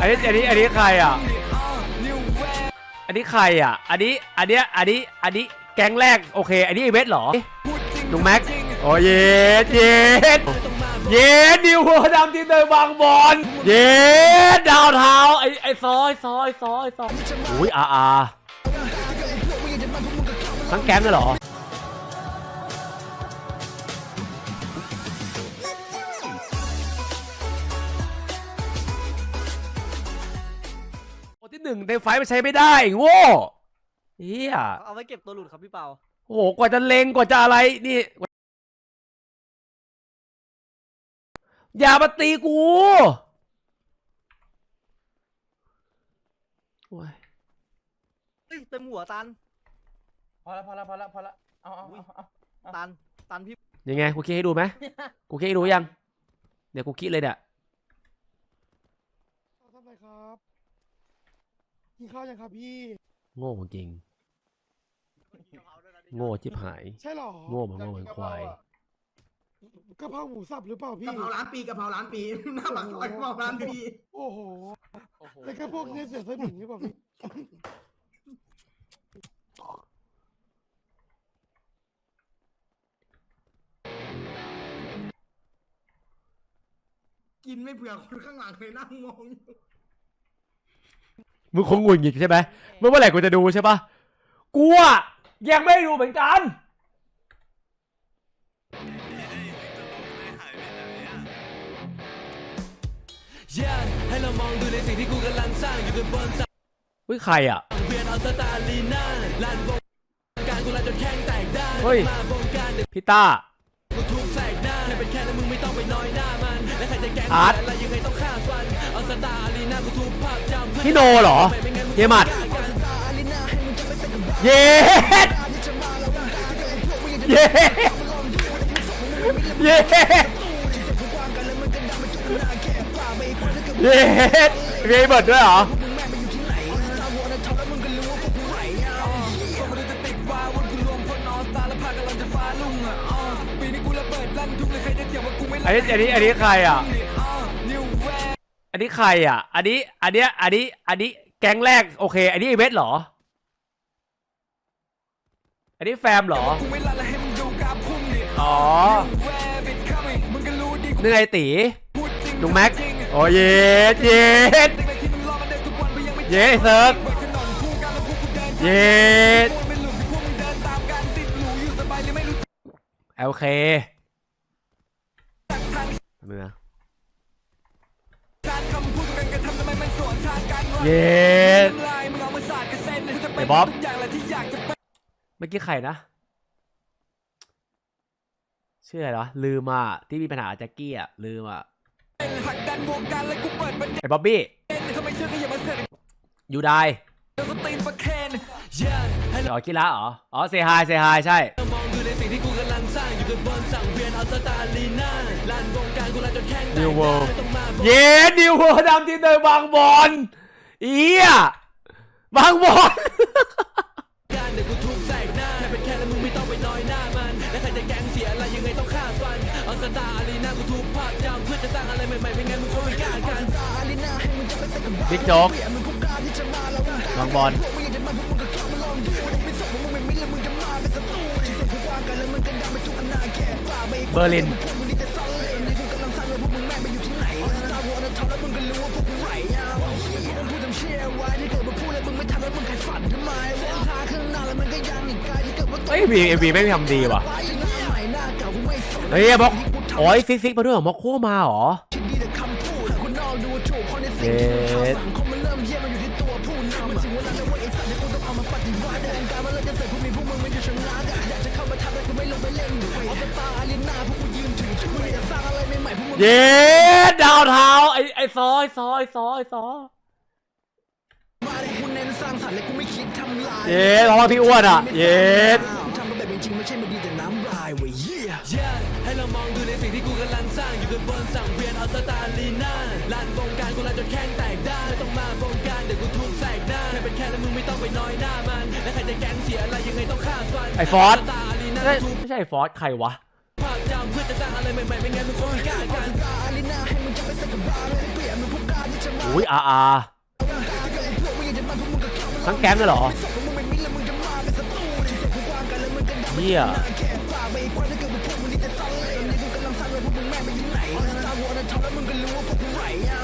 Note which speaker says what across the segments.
Speaker 1: อันนี้อันนี้อันนี้ใครอะ อันนี้ใครอะ อันนี้อันเนี้ยอันนี้อันนี้แก๊งแรกโอเค อันนี้ไอเวทเหรอลุงแม็กโอ้เย็ดเย็ดเย็ดดิวหัวดำทีมเดินบางบอลเย็ดดาวเท้าไอไอซอยซอยซอยซอยอุ้ยอาอาทั้งแก๊งเลยเหรอ ไฟท์มันใช้ไม่ได้โง่เฮีย
Speaker 2: เอาไว้เก็บตัวหลุดครับพี่เปา
Speaker 1: โอ้โหกว่าจะเลงกว่าจะอะไรนี่อย่ามาตีกูโอ้ย
Speaker 2: เฮ้ยเต็มหัวตัน
Speaker 3: พอละพอละพอละพอละเอาเอาเอาเอา
Speaker 2: ตันตันพี่
Speaker 1: ยังไงกูคิดให้ดูไหมกูคิดให้ดูยัง เดี๋ยวกูคิดเลยเนี่ย
Speaker 4: ทำไรครับ กินข้าวยังครับพี่
Speaker 1: โง่จริง โง่ชิบหาย
Speaker 4: ใช่หรอ
Speaker 1: โง่เหมือนโง่เหมือนควาย
Speaker 4: กะเพราหมูสับหรือเปล่าพี่
Speaker 5: กะเพราล้านปีกะเพราล้านปีหน้าปากซอยกะเพราล้านปี
Speaker 4: โอ้โหแล้วก็พวกเนี้ยเสือสมิงหรือเปล่าพี่
Speaker 5: กินไม่เผื่อคนข้างหลังเลยนั่งมองอยู่
Speaker 1: มึงคงหงุดหงิดใช่ไหมเมื่อเมื่อไหร่กูจะดูใช่ปะกูอะยังไม่ดูเหมือนกัน
Speaker 6: ให้เรามองดูในสิ่งที่กูกำลังสร้างอยู่บนสัง
Speaker 1: เฮ้ยใครอะ
Speaker 6: เวียนเอาสตาลีน่าลานวงการกูลาจนแข้งแตกได้
Speaker 1: เฮ้ย
Speaker 6: มาวงการเด็ก
Speaker 1: พี่ต้า
Speaker 6: กูทุกแสกหน้าให้เป็นแค่นั้นมึงไม่ต้องไปน้อยหน้ามัน และใครจะแกล้ง
Speaker 1: อาร์ต
Speaker 6: อะยังไงต้องฆ่าฟัน เอาสตาลีน่ากูทุบภาพจ พี่
Speaker 1: โนเหรอ
Speaker 6: ไม่งั้นมึง
Speaker 1: เยมัดเย็ดเย็ดเย็ดเย็ดมีเบิร์ดด้วยเหรอ
Speaker 6: ติดวาวุ่นกูรวมพลออสตาและพากำลังจะฟ้าลุ่งอะอ้อปีนี้กูระเบิดลั่นทุกเลยใครจะเถียงว่ากูไม่
Speaker 1: อันนี้อันนี้อันนี้ใครอะ อันนี้ใครอะ อันนี้ อันเนี้ย อันนี้ อันนี้ แก๊งแรก โอเค อันนี้ไอเวทเหรอ อันนี้แฟมเหรอ อ๋อ
Speaker 6: แวร์บิดคัมมิ่งมึงก็รู้ดี
Speaker 1: นี่ไงตี
Speaker 6: พูดจริง
Speaker 1: ลุงแม็ก โอ้เย็ดเย็ด
Speaker 6: เย็
Speaker 1: ดเซิร์ฟ
Speaker 6: เย็
Speaker 1: ด
Speaker 6: พวกไม่หลุดที่พวกมึงเดินตามกันติดหรูอยู่สบายเลยไม่รู้
Speaker 1: โอเค
Speaker 6: จักทาง
Speaker 1: ทำไมนะ เย็ด
Speaker 6: น้ำลายมึงเอามาสาดกระเซ็นจะ
Speaker 1: ไอ้
Speaker 6: เป็น
Speaker 1: บ๊อบ
Speaker 6: ทุกอย่างแหละที่อยากจะเป็น
Speaker 1: เมื่อกี้ใครนะชื่ออะไรวะลืมอะที่มีปัญหาแจ็คกี้อะลืมอะ
Speaker 6: ผลักดันวงการและกูเปิดประเด็น
Speaker 1: ไอ้บ๊อบบี้
Speaker 6: ถ้าไม่เชื่อก็อย่ามาเสือก
Speaker 1: ยูได
Speaker 6: เดี๋ยวสตีนประเคนเย้ให้เรา
Speaker 1: อ๋อคิระเหรอ อ๋อเซฮายเซฮายใช่
Speaker 6: มองดูในสิ่งที่กูกำลังสร้างอยู่กันบนสั งเวียนเอาสตาลีน่าลานวงการกูลาจนแข้งแตก
Speaker 1: New
Speaker 6: ได้
Speaker 1: World
Speaker 6: ต้องมา
Speaker 1: เย้ดิวหัวดำทีมเดินบางบอลเอียบางบอล
Speaker 6: การเดี๋ยวกูทุบแสกหน้าแค่เป็นแค่แล้วมึงไม่ต้องไปน้อยหน้ามัน และใครจะแกล้งเสียอะไรยังไงต้องฆ่าฟันเอาสตาร์ลีน่ากูทุบภาพจำเพื่อจะสร้างอะไรใหม่ๆไม่งั้นมึงคงไม่กล้ากัน
Speaker 1: บิ๊กโจ๊กบางบอล เบอร์ลินเฮ้ยมีเอ็มวีไม่ทำดีว่ะเฮ้ยบอกโอ้ยฟิกฟิกมาด้วยเหรอมอโคมาเหรอเจ็ด เย้ดาวเท้าไอไอซอยซอยซอยซอยเย้เพราะว่าพี่อ้วนอะ เย้
Speaker 6: ให้เรามองดูในสิ่งที่กูกำลังสร้างอยู่กันบนสังเวียนเอาสตาลีน่าลานวงการกูลาจนแข้งแตกได้ไม่ต้องมาวงการเดี๋ยวกูทุบแสกหน้าแค่เป็นแค่แล้วมึงไม่ต้องไปน้อยหน้ามันและใครจะแกล้งเสียอะไรยังไงต้องฆ่าฟัน
Speaker 1: ไอฟอส
Speaker 6: สตาลีน่า
Speaker 1: ไม่
Speaker 6: ทุบ
Speaker 1: ไม่ใช่ไอฟอสใครวะ
Speaker 6: ภาพจำเพื่อจะสร้างอะไรใหม่ๆไม่งั้นมึงคงไม่กล้ากัน
Speaker 1: อุ้ยอาอาทั้งแก๊งเลยเหรอเฮีย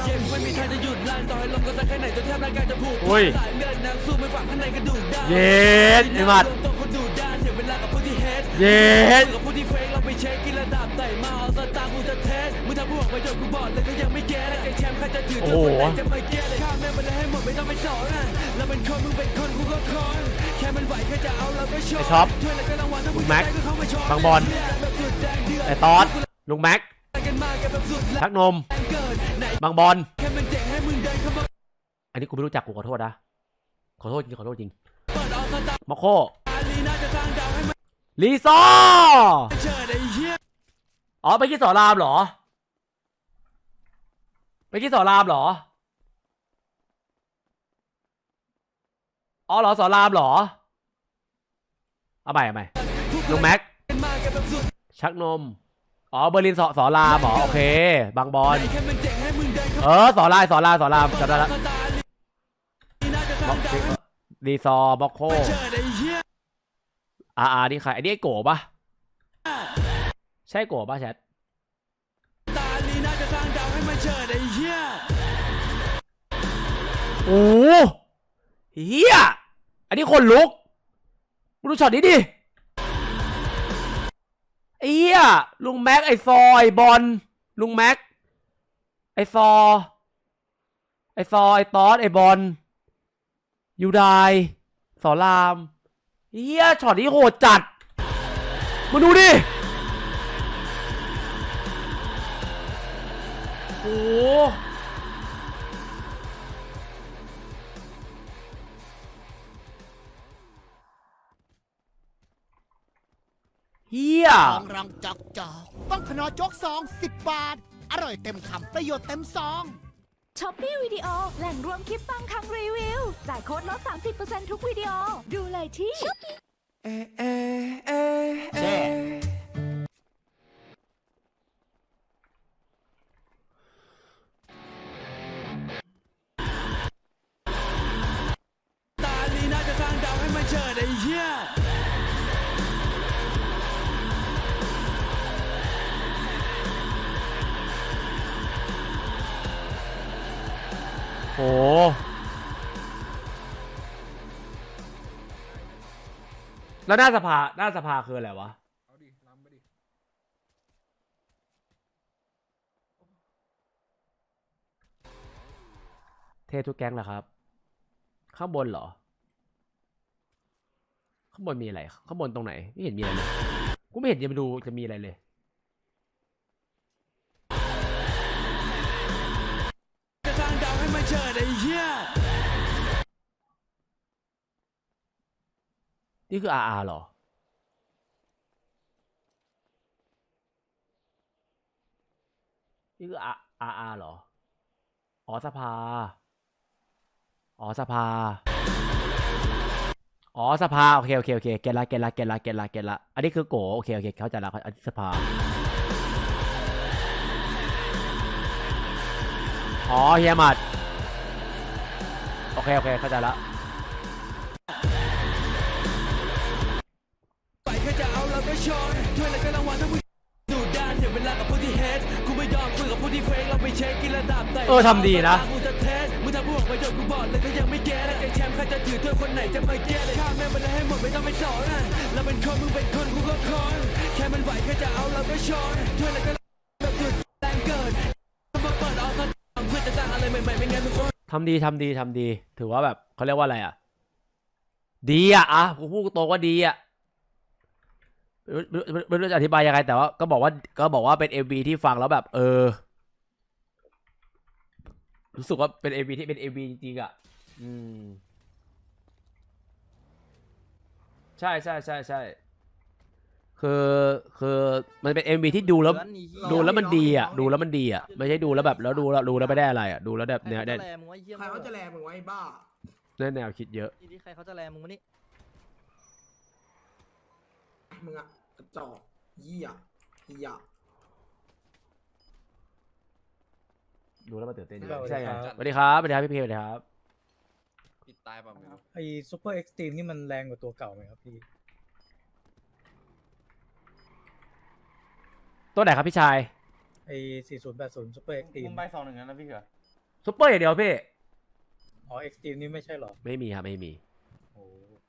Speaker 6: เย็นไม่มีทางจะหยุดลานต่อให้ลมก็สักแค่ไหนจนแทบร่างกายจะผูก
Speaker 1: อุ้ย
Speaker 6: สายเลือดน้ำสู้ไม่ฝังข้างในกระดูกได้
Speaker 1: เย็ดไอ้หมัด
Speaker 6: เสียเวลากับผู้ที่เฮด
Speaker 1: เย็ด
Speaker 6: กับผู้ที่เฟกเราไปเช็คกินระดับไต่มาเอาสตาร์กูจะเทสมึงทำพวกประโยชน์กูบอกเลยก็ยังไม่แก้ไอ้แชมป์ใครจะถือเธอคนไหนจะไม่แก้เลยข้ามแม่งไปเลยให้หมดไม่ต้องไปสอนนะเราเป็นคนมึงเป็นคนกูก็คนแค่มันไหวแค่จะเอาเราก็ช
Speaker 1: ไอ้
Speaker 6: น
Speaker 1: ช็อป
Speaker 6: ถ้วยแล้วก็รางวัลถ้า
Speaker 1: ลุ
Speaker 6: มึ
Speaker 1: ง
Speaker 6: ง
Speaker 1: แม็ก
Speaker 6: ได้ก็เข้ามาชน
Speaker 1: บางบอล
Speaker 6: แบบสุดแดงเดือด
Speaker 1: ไอ้ตอดลุงแม็ก
Speaker 6: กันมากันแบบสุดแรง
Speaker 1: ชักนม
Speaker 6: เกิดไหน
Speaker 1: บางบอล
Speaker 6: แค่มันเจ๋งให้มึงเดินเข้ามา
Speaker 1: อันนี้กูไม่รู้จักกูขอโทษนะขอโทษจริงขอโทษจริง
Speaker 6: เปิดเอาสตาร์
Speaker 1: มาโค
Speaker 6: ลีน่าจะสร้างดาวให้มัน
Speaker 1: ลีซอ
Speaker 6: เชิดไอ้เหี้ย
Speaker 1: อ๋อไปที่สอนรามเหรอ ไปที่สอนรามเหรอ อ๋อเหรอสอนรามเหรอ เอาใหม่เอาใหม่ลุงแม็ก ชักนม อ๋อเบอร์ลินสอสอนรามเหรอโอเค บางบอล
Speaker 6: เอ
Speaker 1: อสอนรามสอนรามสอนรามจำได้ละ
Speaker 6: สร์ลีน่าจะส
Speaker 1: บ็
Speaker 6: ร้า
Speaker 1: องก
Speaker 6: ดาวให้มัน
Speaker 1: รีซอบ็อกโค
Speaker 6: อา
Speaker 1: ร์อาร์นี่ใครไอ้นี่ไอ้โกปะใช่โกปะแชท
Speaker 6: ตาลีน่าจะสร้างดาวให้มันเชิดไอ้เหี้ย
Speaker 1: โอ้โหเฮียอันนี้คนลุกมึงดูช็อตนี้ดิไอ้เฮียลุงแม็กไอซอไอบอลลุงแม็กไอซอ ไอซอไอตอสไอบอลยูไดสอราม เฮียช็อตนี้โหดจัด มาดูดิ โอ้เฮีย
Speaker 7: ทองรองจอกจอกต้องขนอโจ๊กซอง10บาท อร่อยเต็มคำประโยชน์เต็มซอง
Speaker 8: ช้อปปี้วิดีโอแหล่งรวมคลิปฟังคำรีวิว จ่ายโค้ดลด 30%ทุกวิดีโอ ดูเลยที่
Speaker 7: แช่
Speaker 1: แล้วหน้าสภาหน้าสภาคืออะไรวะ
Speaker 5: เอาดิล้ำไปดิ
Speaker 1: เททุกแก๊งเหรอครับ ข้างบนเหรอ ข้างบนมีอะไร ข้างบนตรงไหน ไม่เห็นมีอะไรเลย กูไม่เห็นจะไปดูจะมีอะไรเลย
Speaker 6: เชิดไอ้เหี้ย
Speaker 1: นี่คือ RR เหรอ นี่คือ R- RR เหรอ อ๋อสภา อ๋อสภา อ๋อสภา โอเค โอเค โอเค เก็ตละ เก็ตละ เก็ตละ เก็ตละ เก็ตละ อันนี้คือโกโอเค โอเค เข้าใจละอันนี้สภา อ๋อเฮียมัด โอเค โอเค เข้าใจละ
Speaker 6: ไปแค่จะเอาเราก็ชนถ้วยแล้วก็รางวัลถ้ามึงดูด้านเสียเวลากับผู้ที่เฮดกูไม่ยอมคุยกับผู้ที่เฟกเราไปเช็คกินระดับไต่
Speaker 1: เออทำดีนะ
Speaker 6: กูจะเทสมึงทำพวกประโยชน์กูบอกเลยก็ยังไม่แก้ไอ้แชมป์ใครจะถือถ้วยคนไหนจะไม่แก้เลยข้ามแม่งไปเลยให้หมดไม่ต้องไปสอนนะเราเป็นคนมึงเป็นคนกูก็คนแค่มันไหวแค่จะเอาเราก็ชนถ้วยแล้วก็แบบสุดแรงเกินมาเปิดออกก็เพื่อจะสร้างอะไรใหม่ๆไม่งั้นมึงคง
Speaker 1: ทำดีทำดีทำดี ถือว่าแบบเขาเรียกว่าอะไรอะ ดีอะอะกูพูดตรงว่าดีอะไม่รู้จะอธิบายยังไง แต่ว่าก็บอกว่าก็บอกว่าเป็นเอวีที่ฟังแล้วแบบ เออ รู้สึกว่าเป็นเอวีที่เป็นเอวีจริงๆอะ อืม ใช่ใช่ใช่ใช่ คือคือมันเป็นเอ็มวีที่ดูแล้ว
Speaker 2: เหมือนอีเหี้ย
Speaker 1: ดูแล้วมันดีอะ ดูแล้วมันดีอะ ไม่ใช่ดูแล้วแบบแล้วดูแล้วดูแล้วไม่ได้อะไรอะ ดูแล้วแบบ
Speaker 2: ใคร
Speaker 1: เนี้ย
Speaker 2: เขา
Speaker 1: ได้
Speaker 2: จะแลมึงวะไอ้เหี้ย
Speaker 5: ใครเขาจะแลมึงไว้บ้า
Speaker 1: ได้แนวคิดเยอะ
Speaker 2: นี่ที่ใครเขาจะแลมึงวะนี่
Speaker 5: มึงอะกระจอกเหี้ยเหี้ย
Speaker 1: ดูแล้วมันตื่นเต้นดี
Speaker 9: สวัสดี
Speaker 1: ใช่ไง
Speaker 9: ครับ
Speaker 1: สวัสดีครับสวัสดีครับพี่พีสวัสดีครับ
Speaker 10: ปิดตายเปล่าไม่รู้
Speaker 9: ไอซูเปอร์เอ็กซ์ตรีมนี่มันแรงกว่าตัวเก่าไหมครับพี่
Speaker 1: ตัวไหนครับพี่ชาย
Speaker 9: ไอสี่ศูนย์แปดศูนย์ซูเปอร์เอ็กซ์ตรีม
Speaker 3: มุมใบสองหนึ่งนะพี่เขือ
Speaker 1: ซุปเปอร์อย่างเดียวพี่
Speaker 9: อ๋อเอ็กซ์ตรีมนี่ไม่ใช่เหรอ
Speaker 1: ไม่มีครับไม่มี
Speaker 9: โอ้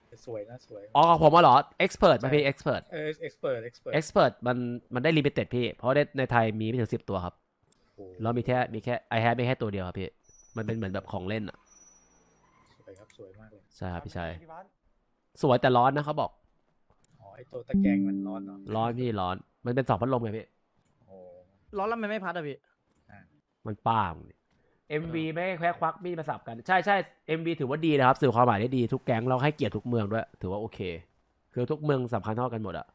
Speaker 9: แต่สวยนะสวย
Speaker 1: อ๋อของผมอะเหรอ expert มาพี่ expert
Speaker 9: เออเอ็กซ์เปิดเอ็กซ์เปิด
Speaker 1: expert มันมันได้ limited พี่ เพราะในในไทยมีไม่ถึงสิบตัวครับ
Speaker 9: โอ้
Speaker 1: แล้วมีแค่มีแค่ i have มีแค่ตัวเดียวครับพี่ มันเป็นเหมือนแบบของเล่นอะ
Speaker 9: สวยครับสวยมากเลย
Speaker 1: ใช่ครับพี่ชาย
Speaker 3: ที่บ้าน
Speaker 1: สวยแต่ร้อนนะเขาบอก
Speaker 9: อ๋อไอตัวตะแกรงมันร้อนเนาะ
Speaker 1: ร้อนพี่ร้อนมันเป็นสองพัดลมไงพี่
Speaker 9: โอ้
Speaker 2: ร้อนแล้วมันไม่พัดอะพี่
Speaker 1: มันป้ามง MV ไม่ให้แควะควักมีดมาสับกันใช่ใช่ MV ถือว่าดีนะครับสื่อความหมายได้ดีทุกแก๊งเราให้เกียรติทุกเมืองด้วย ถือว่าโอเค คือทุกเมืองสำคัญเท่ากันหมดอะ